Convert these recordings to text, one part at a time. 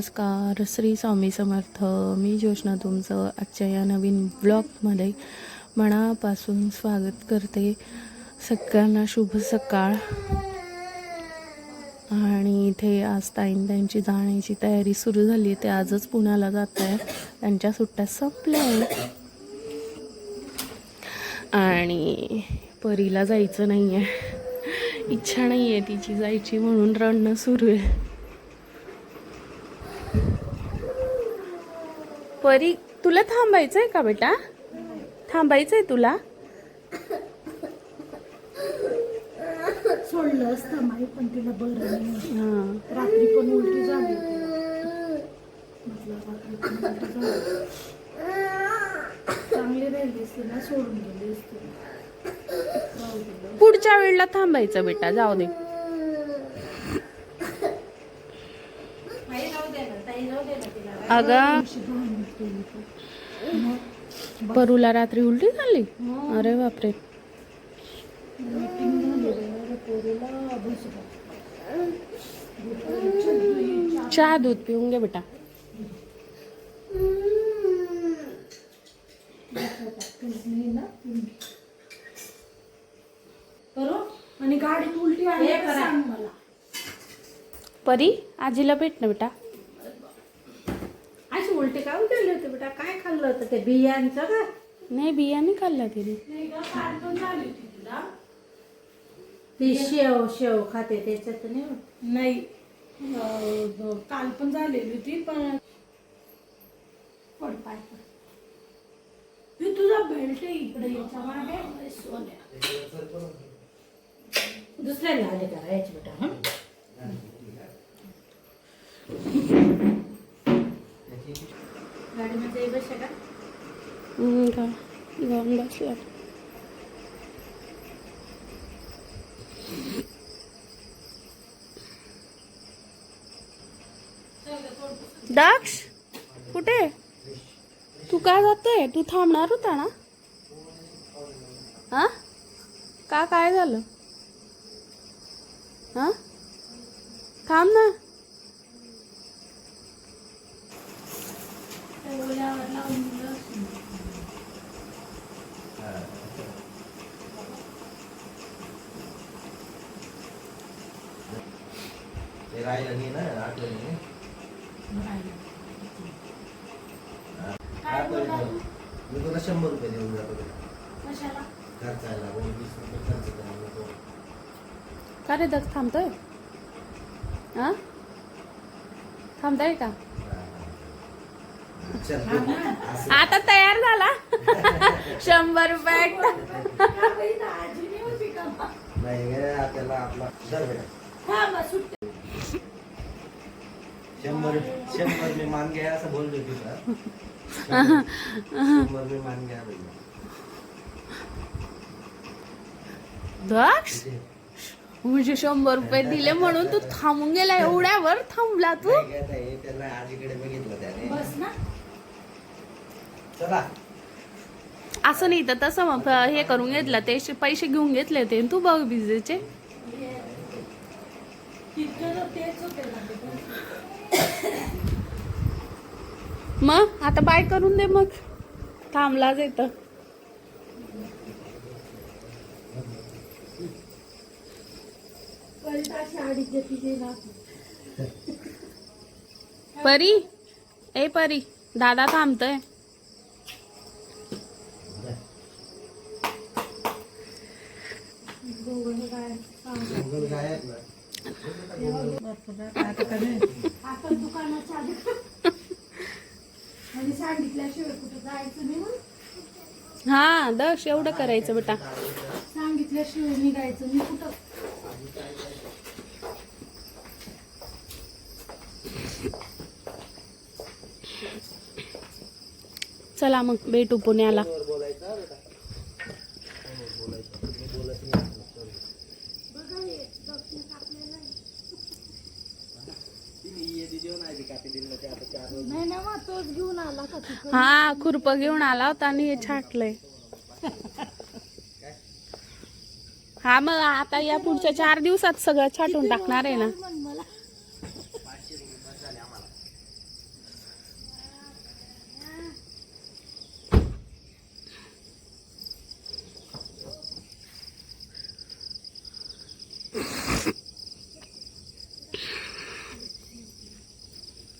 नमस्कार श्री स्वामी समर्थ. मी जोशना तुमचं आजच्या या नवीन ब्लॉगमध्ये मनापासून स्वागत करते. सगळ्यांना शुभ सकाळ. आणि इथे आज ताईन त्यांची जाण्याची तयारी सुरू झाली. आहे ते आजच पुण्याला जात आहे. त्यांच्या सुट्ट्या संपल्या. आणि परीला जायचं नाही आहे इच्छा नाही आहे तिची जायची म्हणून रडणं सुरू आहे. परी तुला थांबायचंय का बेटा? थांबायचंय तुला? सोडलं असतं माही पण तिला बरं नाही हां. रात्री पण उलटी झाली म्हटलं रात्री पण उलटी झाली चांगली राहिली असती ना सोडून गेली असती. जाऊ दिलं पुढच्या वेळेला थांबायचं बेटा जाऊ दे. अगं परूला रात्री उलटी झाली? अरे बापरे. चहा दूध पिऊन घे बेटा. आणि गाडीत उलटी आली मला. परी आजीला भेट ना बेटा. उलटी काय उलटली होती बेटा? काय खाल्लं होतं ते? बियांचं का? नाही बियाणे खाल्ला तिने. ती शेव शेव खाते त्याच्यात नाही नाही काल पण झालेली होती पण पड पाय पड. हे तुझा बेल्ट इकडे याच्या मागे. सोन्या. दुसऱ्याला आले करा याची बेटा हं? गाडीमध्ये का? जाऊन बसला. दक्ष कुठे? तू काय जातोय? तू थांबणार होता ना? हा का काय झालं? हा थांब ना. ते राहिलं नाही ना आठवणी मी तुला शंभर रुपये देऊन जातो तुला. कशाला? खर्चायला कोणी वीस रुपये खर्च करायला नको. का रे दक्ष थांबतोय? हा? थांबताय का? आता तयार झाला. शंभर रुपये. हा शंभर शंभर मी मान घ्या असं बोललो तुला शंभर मी मान घ्या. दक्ष. म्हणजे शंभर रुपये दिले म्हणून तू थांबून गेला एवढ्यावर थांबला तू. त्याला आजीकडे बघितलं त्याने. बस ना. चला. असं नाही तर तसं मग हे करून घेतलं ते पैसे घेऊन घेतले ते तू बघ बिजेचे मग आता बाय करून दे मग. थांबलाच येत परी? ए परी दादा थांबतोय गुगल काय आहे ना? आता दुकानात चालू आणि सांगितल्याशिवाय कुठं जायचं नाही मग हा दश एवढं करायचं बेटा. सांगितल्याशिवाय निघायचं मी कुठं चला मग भेटू पुण्याला. हा खुरप घेऊन आला होता आणि हे छाटलंय. हा मग आता या पुढच्या चार दिवसात सगळं छाटून टाकणार आहे ना.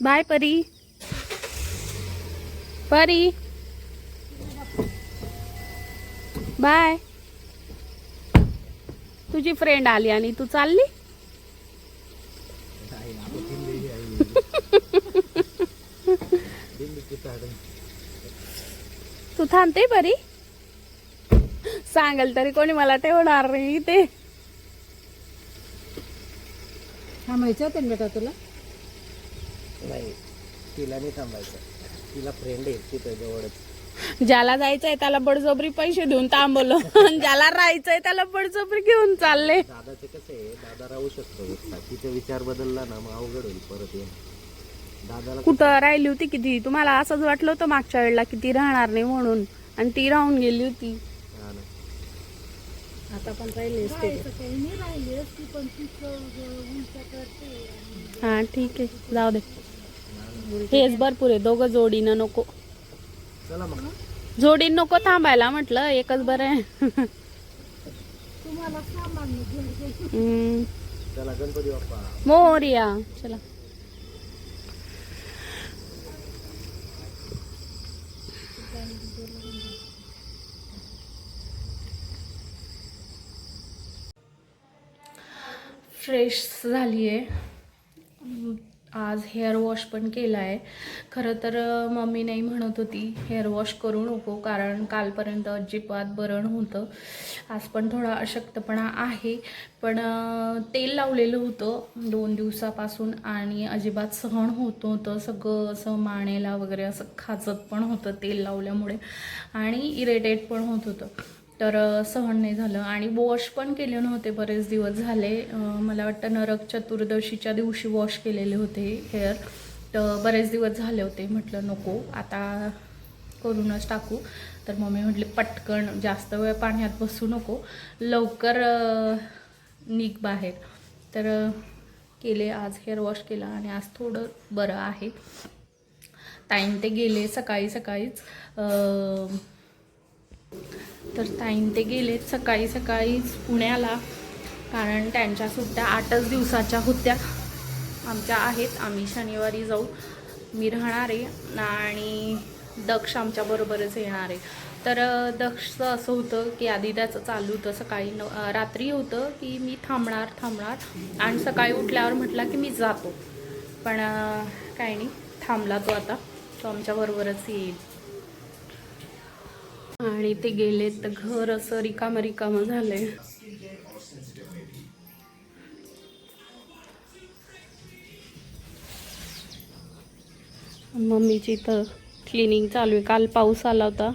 बाय परी. परी बाय तुझी फ्रेंड आली आणि तू चालली? तू थांबते परी सांगेल तरी कोणी मला ठेवणार नाही ते थांबायचं होतं ना बेटा तुला? नाही तिला नाही थांबायचं. तिला फ्रेंड आहे तिथं जवळच. ज्याला जायचंय त्याला बडजबरी पैसे देऊन थांबवलं. आणि ज्याला राहायचंय त्याला बडजबरी घेऊन चालले. दादाचं कसं आहे दादा राहू शकतो तिचा विचार बदलला ना मग अवघड होईल परत ये दादाला कुठं राहिली होती किती? तुम्हाला असंच वाटलं होतं मागच्या वेळेला की ती राहणार नाही म्हणून. आणि ती राहून गेली होती. ना. आता पण राहिली असते हा ठीक आहे. जाऊ दे. हेच भरपूर आहे दोघं जोडीनं नको. चला मग. जोडीनं नको थांबायला म्हटलं एकच बरं आहे. तुम्हाला सामान घेऊन हम्म. चला गणपती बाप्पा. मोरया. चला. फ्रेश झाली आहे आज हेअर वॉश पण केला आहे खरं तर मम्मी नाही म्हणत होती हेअर वॉश करू नको कारण कालपर्यंत अजिबात बरण होतं आज पण थोडा अशक्तपणा आहे. पण तेल लावलेलं होतं दोन दिवसापासून आणि अजिबात सहन होत होतं सगळं असं मानेला वगैरे असं खाजत पण होतं तेल लावल्यामुळे. आणि इरिटेट पण होत होतं. तर सहन नाही झालं. आणि वॉश पण केले नव्हते बरेच दिवस झाले. मला वाटतं नरक चतुर्दशीच्या दिवशी वॉश केलेले होते हेअर. तर बरेच दिवस झाले होते म्हटलं नको आता करूनच टाकू. तर मम्मी म्हटली पटकन जास्त वेळ पाण्यात बसू नको. लवकर निघ बाहेर. तर केले आज हेअर वॉश केला आणि आज थोडं बरं आहे. टाईम ते गेले सकाळी सकाळीच. तर ताईन ते गेलेत सकाळी सकाळीच पुण्याला कारण त्यांच्या सुट्ट्या आठच दिवसाच्या होत्या. आमच्या आहेत आम्ही शनिवारी जाऊ. मी राहणार आहे आणि दक्ष आमच्याबरोबरच येणार आहे. तर दक्षचं असं होतं की आधी त्याचं चालू होतं सकाळी न रात्री होतं की मी थांबणार थांबणार आणि सकाळी उठल्यावर म्हटला की मी जातो. पण काय नाही थांबला तो आता. तो आमच्याबरोबरच येईल. आणि ते गेले तर घर असं रिकामं रिकामं झालंय. मम्मीची इथं क्लिनिंग चालू आहे. काल पाऊस आला होता.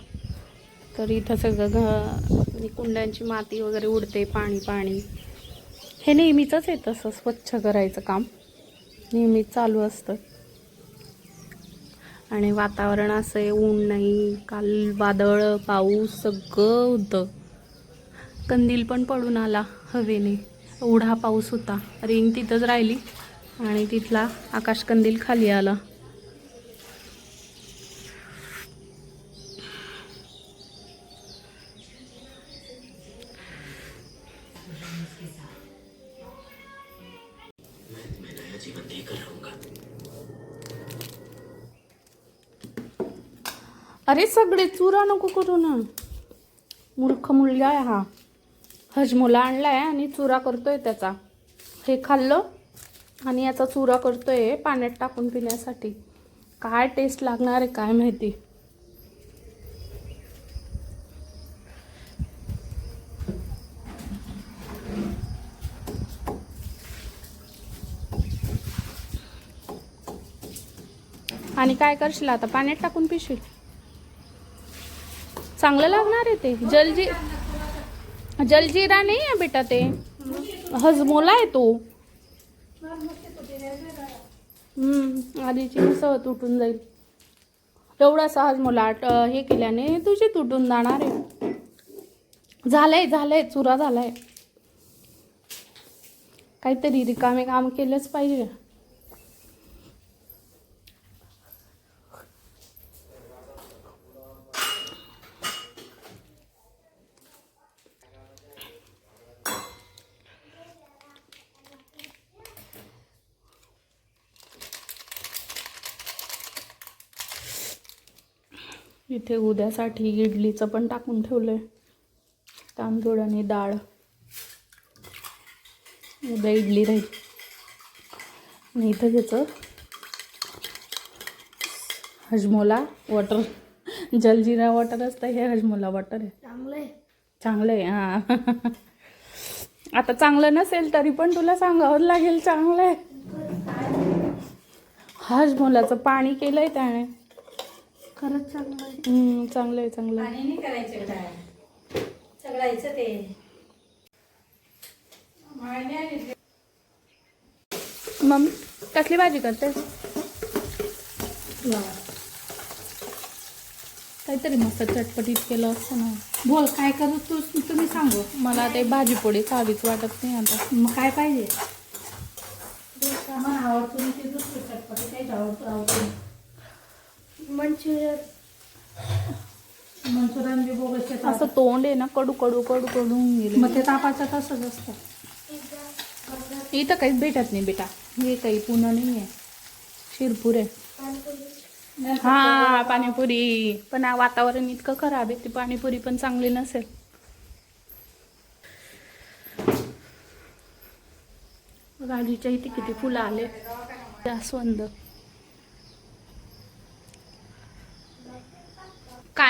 तर इथं सगळं घ म्हणजे कुंड्यांची माती वगैरे उडते पाणी पाणी. हे नेहमीचंच आहे तसं स्वच्छ करायचं काम. नेहमीच चालू असतं. आणि वातावरण असं आहे ऊन नाही काल वादळ पाऊस सगळं होतं. कंदील पण पडून आला हवेने. एवढा पाऊस होता. रिंग तिथंच राहिली आणि तिथला आकाश कंदील खाली आला. अरे सगळे चुरा नको करू ना. मूर्ख मुलगा आहे हा. हजमोला आणलाय आणि चुरा करतोय त्याचा. हे खाल्लं आणि याचा चुरा करतोय पाण्यात टाकून पिण्यासाठी. काय टेस्ट लागणार आहे काय माहिती. आणि काय करशील आता? पाण्यात टाकून पिशील? चांगलं लागणार आहे ते. जलजी जलजिरा नाही आहे बेटा ते. हजमोला आहे तो. आधीची सहज तुटून जाईल. एवढा हजमोला आट- हे केल्याने तुझी तुटून जाणार आहे. झालंय झालंय चुरा झालाय. काहीतरी रिकामे काम केलंच पाहिजे. इथे उद्यासाठी इडलीचं पण टाकून ठेवलंय. तांदूळ आणि डाळ. उद्या इडली राहील. आणि इथं त्याचं हजमोला वॉटर. जलजिरा वॉटर असतं हे हजमोला वॉटर आहे. चांगलंय चांगलं आहे. हां. आता चांगलं नसेल तरी पण तुला सांगावं लागेल चांगलं आहे हजमोलाचं पाणी केलंय त्याने. खरंच चांगलंय हम्म, चांगलं आहे चांगलं आहे. पाणी नाही करायचं काय सगळायचं ते. मग कसली भाजी करते काहीतरी मस्त चटपटीत केलं असतं ना. बोल काय करू तू? तुम्ही सांगू. मला ते भाजी पोळी चावीच वाटत नाही आता. मग काय पाहिजे? सामान आवडतो मी ते दुसरं चटपटी काही आवडतो आवडतो. मंचुरियन. मंचुरियन बी बोगस येतं. असं तोंड आहे ना कडू कडू कडू कडू गेले. मग ते तापाचं तसंच असतं. इथं काहीच भेटत नाही बेटा. हे काही पुन्हा नाही आहे शिरपूर आहे. हा पाणीपुरी. पण वातावरण इतकं खराब आहे ती पाणीपुरी पण चांगली नसेल. गाडीच्या इथे किती फुलं आले. जास्वंद.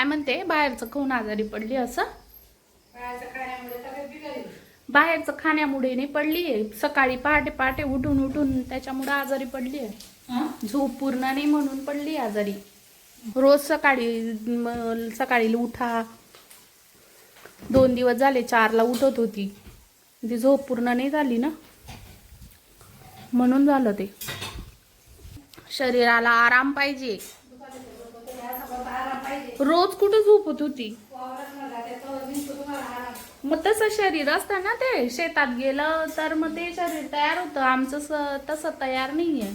म्हणते बाहेरचं खाऊन आजारी पडली असं. बाहेरचं खाण्यामुळे नाही पडली आहे. सकाळी पहाटे पहाटे उठून उठून त्याच्यामुळे आजारी पडली आहे. झोप पूर्ण नाही म्हणून पडली आजारी. रोज सकाळी सकाळी उठा. दोन दिवस झाले चारला उठत होती. ती झोप पूर्ण नाही झाली ना? म्हणून झालं ते. शरीराला आराम पाहिजे. रोज कुठं झोपत होती? मग तसं शरीर असतं ना ते. शेतात गेलं तर मग ते शरीर तयार होतं. आमचं तसं तयार नाहीये.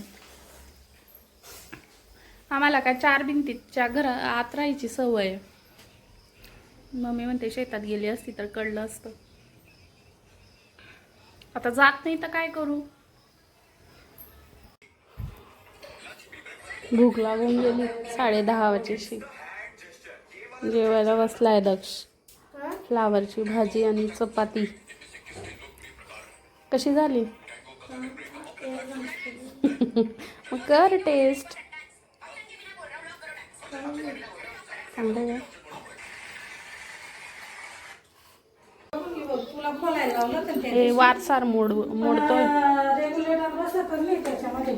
आम्हाला काय चार भिंतीच्या घरा आत राहायची सवय आहे. मम्मी म्हणते शेतात गेली असती तर कळलं असतं. आता जात नाही तर काय करू? भूक लागून गेली. साडे दहा वाजेशी. जेवायला बसलाय दक्ष. फ्लावरची भाजी आणि चपाती. कशी झाली? मग कर टेस्ट चांगलं हे वारसार मोड मोडतोय. रेग्युलेटर बसत नाही त्याच्यामध्ये.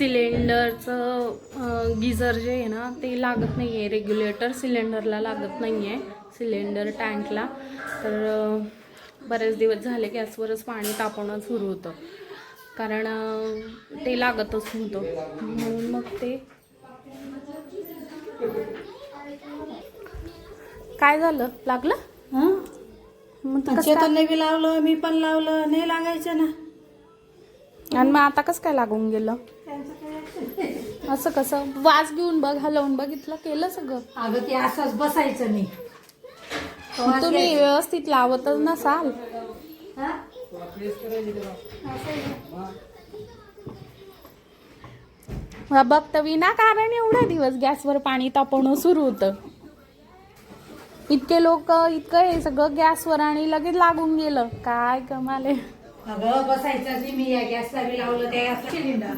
सिलेंडरचं गिझर जे आहे ना ते लागत नाही आहे रेग्युलेटर सिलेंडरला लागत नाही आहे सिलेंडर टँकला. तर बरेच दिवस झाले गॅसवरच पाणी तापवणं सुरू होतं. कारण ते लागतच नव्हतं. म्हणून मग ते काय झालं? लागलं? हं? मग चेतनने बी लावलं मी पण लावलं नाही लागायचं ना? आणि मग आता कसं काय लागून गेलं? असं कसं? वाज घेऊन बघ हलवून बघितलं केलं सगळं. अगं ते असंच बसायचं नाही तुम्ही. व्यवस्थित लावतच नसाल. हा? हा बघ तर विनाकारण एवढ्या दिवस गॅसवर पाणी तापवणं सुरू होतं. इतके लोक इतकं हे सगळं गॅसवर आणि लगेच लागून गेलं. काय कमाल अगं बसायचं जी मी या गॅसला बी लावलं त्या गॅसला सिलेंडर.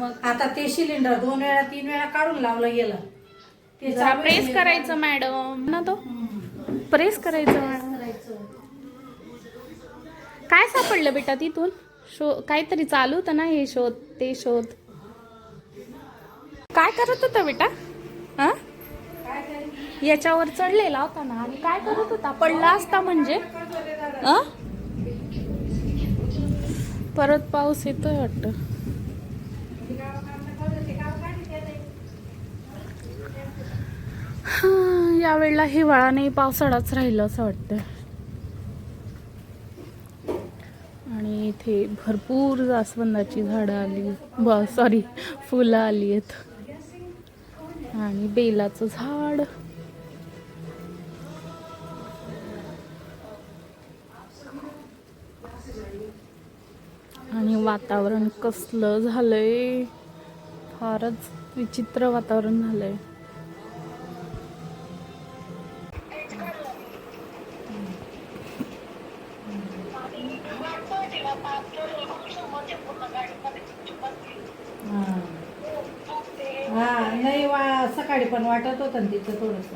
मग आता ते सिलेंडर दोन वेळा तीन वेळा काढून लावलं गेलं. ते प्रेस. करायचं मॅडम ना तो? प्रेस करायचं मॅडम करायचं. काय सापडलं बेटा तिथून? शो काहीतरी चालू होतं ना हे शोध ते शोध. काय करत होता बेटा? हा? याच्यावर चढलेला होता ना. आणि काय करत होता? पडला असता म्हणजे? अ? परत पाऊस येतोय वाटत. यावेळेला हिवाळा नाही पावसाळाच राहिलं असं वाटतं आणि इथे भरपूर जास्वंदाची झाडं आली. ब सॉरी फुलं आली आहेत. आणि बेलाचं झाड. आणि वातावरण कसलं झालंय? फारच विचित्र वातावरण झालंय. हा नाही वा सकाळी पण वाटत होतं ना तिचं थोडस.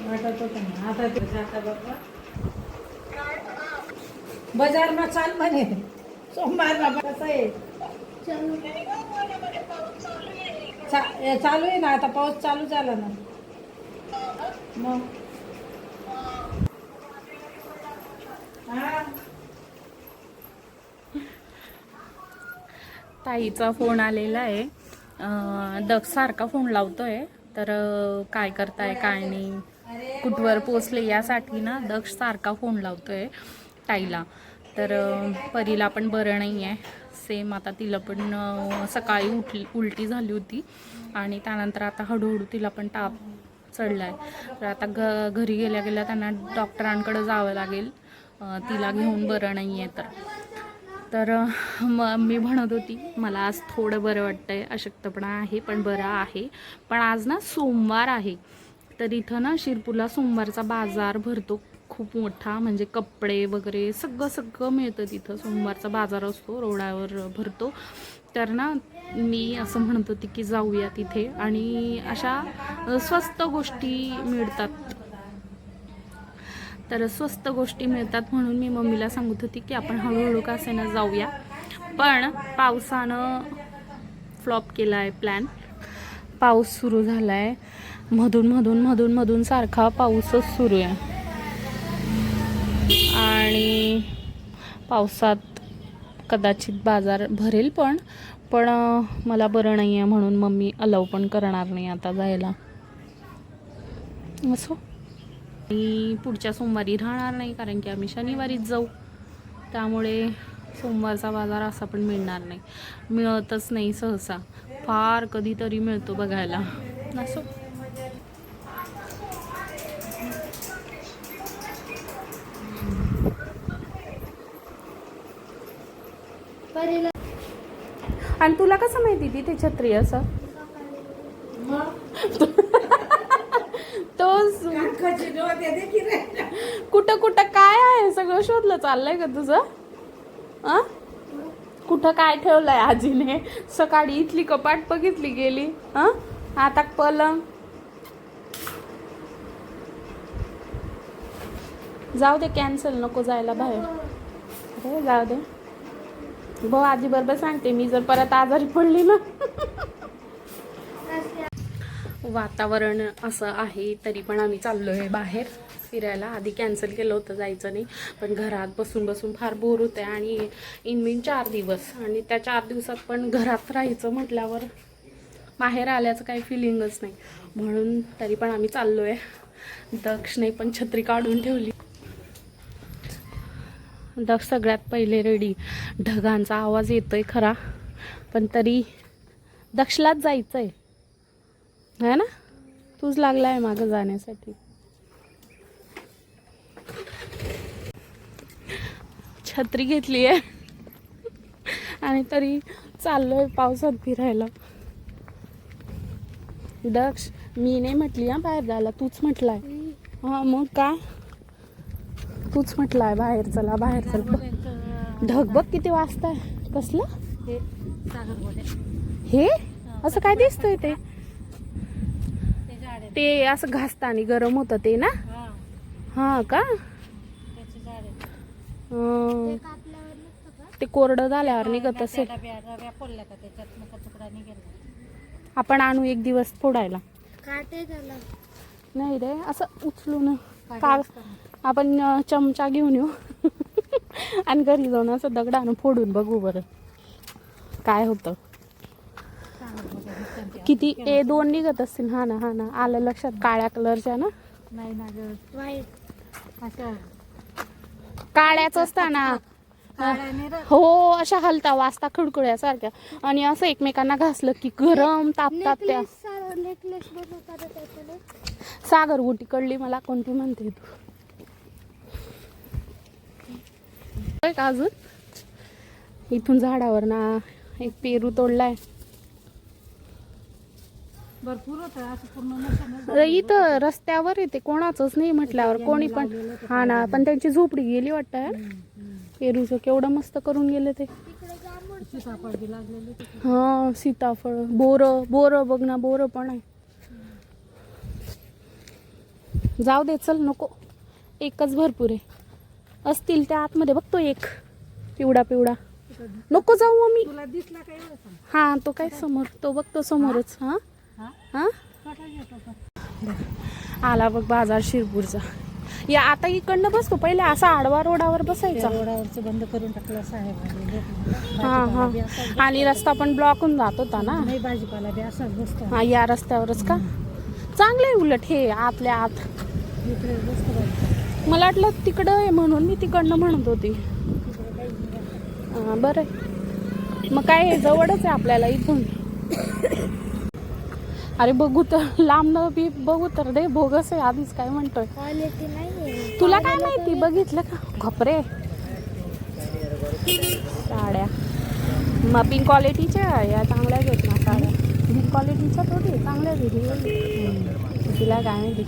वाटत होतं ना. आता ते जाता बाबा बाजारमा चाल म्हणे. सोमवारला कसं आहे? चा- चालू आहे ना आता पाऊस चालू झाला ना. मग? हा. ताईचा फोन आलेला आहे. अं, दक्ष सारखा फोन लावतोय. तर काय करताय काय नाही कुठवर पोचले यासाठी ना दक्ष सारखा फोन लावतोय ताईला. तर परीला पण बरं नाही आहे सेम आता तिला पण सकाळी उठली उलटी झाली होती. आणि त्यानंतर आता हळूहळू तिला पण ताप चढला आहे तर आता घ घरी गेल्या गेल्या त्यांना डॉक्टरांकडे जावं लागेल. तिला घेऊन बरं नाही आहे तर. तर मग मी म्हणत होती मला आज थोडं बरं वाटतंय अशक्तपणा आहे पण बरं आहे. पण आज ना सोमवार आहे. तर इथं ना शिरपूरला सोमवारचा बाजार भरतो. खूप मोठा म्हणजे कपडे वगैरे सगळं सगळं मिळतं तिथं. सोमवारचा बाजार असतो रोडावर भरतो. तर ना मी असं म्हणत होती की जाऊया तिथे. आणि अशा स्वस्त गोष्टी मिळतात. तर स्वस्त गोष्टी मिळतात म्हणून मी मम्मीला सांगत होती की आपण हळूहळू का असेना जाऊया. पण पावसानं फ्लॉप केला आहे प्लॅन पाऊस सुरू झाला आहे मधून मधून मधून मधून सारखा पाऊसच सुरू आहे. आणि पावसात कदाचित बाजार भरेल पण पण मला बरं नाही आहे म्हणून मम्मी अलाव पण करणार नाही आता जायला. असो? आणि पुढच्या सोमवारी राहणार नाही कारण की आम्ही शनिवारीच जाऊ. त्यामुळे सोमवारचा बाजार असा पण मिळणार नाही. मिळतच नाही सहसा. फार कधीतरी मिळतो बघायला. असो. आणि तुला कसं माहिती ती? ते छत्री असं? तो कुठं कुठं काय आहे? सगळं शोधलं चाललंय का तुझं? आ? कुठं काय ठेवलंय आजीने? सकाळी इथली कपाट बघितली गेली. हा आता पलंग. जाऊ दे कॅन्सल नको जायला बाहेर. जाऊ दे. भाऊ आजी बरोबर सांगते मी जर परत आजारी पडली ना. वातावरण असं आहे तरी पण आम्ही चाललो आहे बाहेर. फिरायला आधी कॅन्सल केलं होतं जायचं नाही. पण घरात बसून बसून फार बोर होते आणि इनमिन चार दिवस. आणि त्या चार दिवसात पण घरात राहायचं म्हटल्यावर बाहेर आल्याचं काही फिलिंगच नाही. म्हणून तरी पण आम्ही चाललो आहे दक्षने पण छत्री काढून ठेवली. दक्ष सगळ्यात पहिले रेडी ढगांचा आवाज येतोय खरा. पण तरी दक्षलाच जायचं आहे है ना? तूच लागला आहे मागं जाण्यासाठी. छत्री घेतली आहे आणि तरी चाललोय पावसात फिरायला. दक्ष मी नाही म्हटली हा बाहेर जायला तूच म्हटलाय. हा मग काय तूच म्हटलाय बाहेर चला बाहेर चल. ढग बघ किती वाजताय. कसलं? हे? असं काय दिसतंय ते? ते असं घासताना गरम होतं ते ना? हा. का? ते कोरडं झाल्यावर निघत असेल. आपण आणू एक दिवस फोडायला. नाही रे असं उचलून का आपण चमचा घेऊन येऊ. आणि घरी जाऊन असं दगडानं फोडून बघू बरं. काय होतं. किती? ए दोन निघत असतील. हा ना हा ना. आलं लक्षात. काळ्या कलरच्या ना? नाही ना ग. असं काळ्याच असताना. काळ्याने र- हो अशा हलता वाजता खडखड्यासारख्या. आणि असं एकमेकांना घासलं की गरम तापतात त्या. सागर गोटी कळली मला कोणती म्हणते तू? होय का अजून? इथून झाडावर ना एक पेरू तोडलाय. भरपूर होतं असं पूर्ण नसतं अरे इथं रस्त्यावर येते कोणाचंच नाही म्हटल्यावर कोणी पण. हा ना पण त्यांची झोपडी गेली वाटतं. पेरूचं केवढं मस्त करून गेले ते. सीताफळ बी लागलेले ते हा सीताफळ. बोर बोर बघ ना बोर पण आहे. जाऊ दे चल नको. एकच भरपूर आहे. असतील त्या आतमध्ये बघतो एक. पिवडा पिवडा. नको जाऊ मम्मी तुला दिसला काय एवढं सांग. हा तो काय समोर तो बघतो समोरच हा. हा? हा आला बघ बाजार शिरपूरचा. या आता इकडनं बसतो पहिले असा आडवा रोडावर बसायचा. रोडावरचं बंद करून टाकलं साहेब हा हा. आणि रस्ता पण ब्लॉक होऊन जात होता ना? नाही भाजीपाला बी असाच बसतो. हा या रस्त्यावरच का? चांगलं आहे उलट हे आतल्या आत. इकडे बसतो भाजी मला वाटलं तिकडं आहे म्हणून मी तिकडनं म्हणत होती. हा, बरं. मग काय जवळच आहे आपल्याला इथून. अरे बघू तर लांब न बी बघू तर दे बोगस आहे आधीच काय म्हणतोय. तुला काय माहिती बघितलं का? घपरे. साड्या. मग पिंक क्वालिटीच्या या चांगल्याच आहेत ना साड्या. पिंक क्वालिटीच्या थोडी चांगल्याच आहेत. तिला काय माहिती?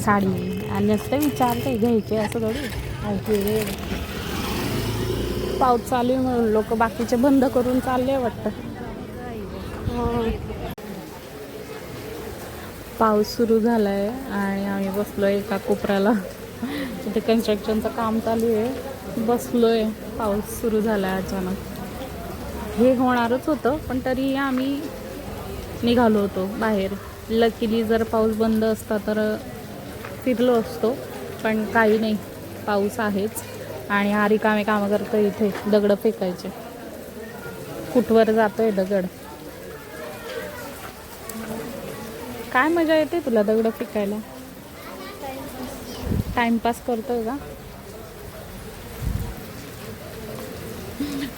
साडी. आणि नुसतं विचारते घ्यायचे असं थोडी. पाऊस चालू आहे म्हणून लोक बाकीचे बंद करून चालले वाटतं. पाऊस सुरू झाला आहे आणि आम्ही बसलो आहे एका कोपऱ्याला. तिथे कन्स्ट्रक्शनचं काम चालू आहे. बसलो आहे पाऊस सुरू झाला आहे अचानक. हे होणारच होतं पण तरी आम्ही निघालो होतो बाहेर. लकीली जर पाऊस बंद असता तर फिरलो असतो पण काही नाही. पाऊस आहेच. आणि हा रिकामे कामं करतं इथे दगडं फेकायचे. कुठवर जातो आहे दगड? काय मजा येते तुला दगड फेकायला? टाइमपास करतोय का?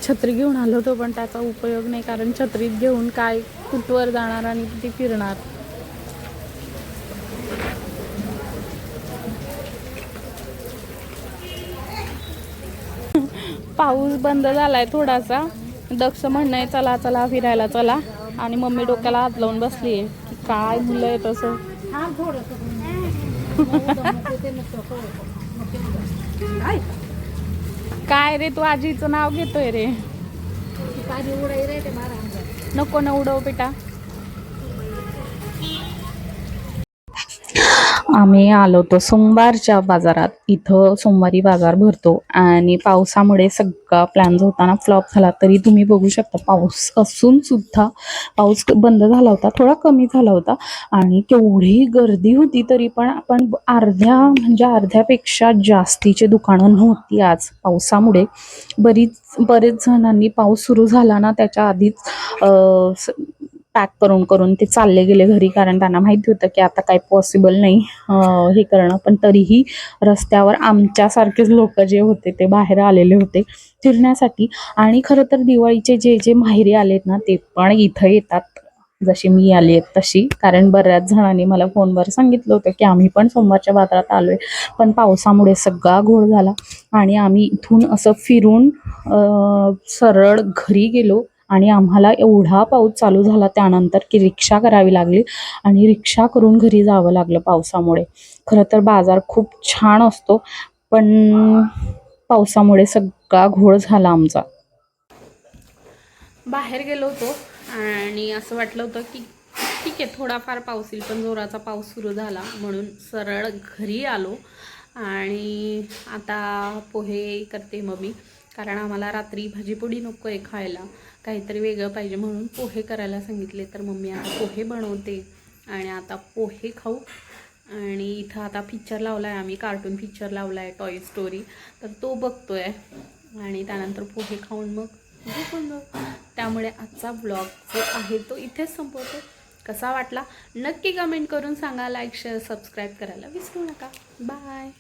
छत्री घेऊन आलो होतो पण त्याचा उपयोग नाही कारण छत्रीत घेऊन काय कुठवर जाणार आणि किती फिरणार? पाऊस बंद झालाय थोडासा. दक्ष म्हणणं आहे चला चला फिरायला चला. आणि मम्मी डोक्याला हात लावून बसली आहे काय मुलं आहे तसं हा काय रे तू आजीचं नाव घेतोय रे. नको ना उडव बेटा. आम्ही आलो होतो सोमवारच्या बाजारात. इथं सोमवारी बाजार भरतो आणि पावसामुळे सगळा प्लॅन जो होता ना फ्लॉप झाला. तरी तुम्ही बघू शकता पाऊस असून सुद्धा पाऊस बंद झाला होता थोडा कमी झाला होता. आणि केवढी गर्दी होती तरी पण आपण अर्ध्या म्हणजे अर्ध्यापेक्षा जास्तीचे दुकानं नव्हती आज पावसामुळे. बरीच बरेच जणांनी पाऊस सुरू झाला ना त्याच्या आधीच स- पॅक करून करून ते चालले गेले घरी कारण त्यांना माहिती होतं की आता काही पॉसिबल नाही हे करणं. पण तरीही रस्त्यावर आमच्यासारखेच लोक जे होते ते बाहेर आलेले होते फिरण्यासाठी. आणि खरं तर दिवाळीचे जे जे माहेरी आलेत ना ते पण इथं येतात. जशी मी आली आहे तशी. कारण बऱ्याच जणांनी मला फोनवर सांगितलं होतं की आम्ही पण सोमवारच्या बाजारात आलोय. पण पावसामुळे सगळा घोळ झाला. आणि आम्ही इथून असं फिरून सरळ घरी गेलो. आणि आम्हाला एवढा पाऊस चालू झाला त्यानंतर की रिक्षा करावी लागली आणि रिक्षा करून घरी जावं लागलं पावसामुळे. खरं तर बाजार खूप छान असतो पण पावसामुळे सगळा घोळ झाला आमचा. बाहेर गेलो होतो आणि असं वाटलं होतं की ठीक आहे थोडाफार पाऊस येईल पण जोराचा पाऊस सुरू झाला म्हणून सरळ घरी आलो. आणि आता पोहे करते मम्मी कारण आम्हाला रात्री भाजीपोळी नको आहे खायला. काहीतरी वेगळं पाहिजे म्हणून पोहे करायला सांगितले. तर मम्मी आता पोहे बनवते आणि आता पोहे खाऊ. आणि इथं आता पिक्चर लावला आहे आम्ही कार्टून पिक्चर लावला आहे टॉय स्टोरी तर तो बघतो आहे आणि त्यानंतर पोहे खाऊन मग झोपून जाऊ. त्यामुळे आजचा ब्लॉग जो आहे तो इथेच संपवतो. कसा वाटला नक्की कमेंट करून सांगा. लाईक शेअर सबस्क्राईब करायला विसरू नका. बाय